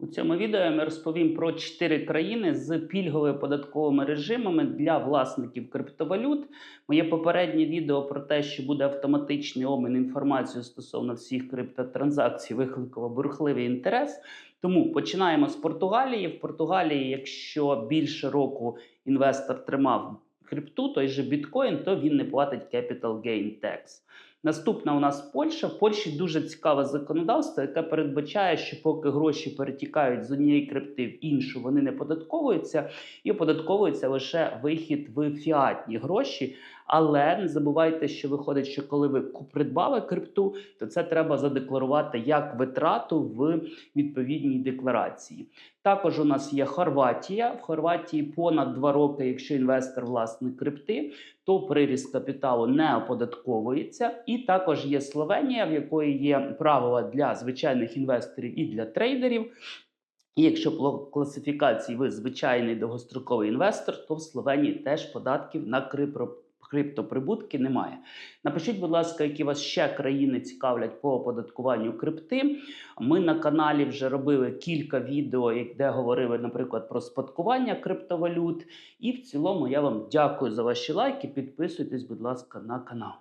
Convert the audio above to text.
У цьому відео я розповім про 4 країни з пільговими податковими режимами для власників криптовалют. Моє попереднє відео про те, що буде автоматичний обмін інформацією стосовно всіх криптотранзакцій, викликало бурхливий інтерес. Тому починаємо з Португалії. В Португалії, якщо більше року інвестор тримав крипту, той же біткоін, то він не платить capital gain tax. Наступна у нас Польща. В Польщі дуже цікаве законодавство, яке передбачає, що поки гроші перетікають з однієї крипти в іншу, вони не податковуються і оподатковується лише вихід в фіатні гроші. Але не забувайте, що виходить, що коли ви придбали крипту, то це треба задекларувати як витрату в відповідній декларації. Також у нас є Хорватія. В Хорватії понад два роки, якщо інвестор власник крипти, то приріст капіталу не оподатковується. І також є Словенія, в якої є правила для звичайних інвесторів і для трейдерів. І якщо по класифікації ви звичайний довгостроковий інвестор, то в Словенії теж податків на крипро. Криптоприбутки немає. Напишіть, будь ласка, які вас ще країни цікавлять по оподаткуванню крипти. Ми на каналі вже робили кілька відео, де говорили, наприклад, про спадкування криптовалют. І в цілому я вам дякую за ваші лайки. Підписуйтесь, будь ласка, на канал.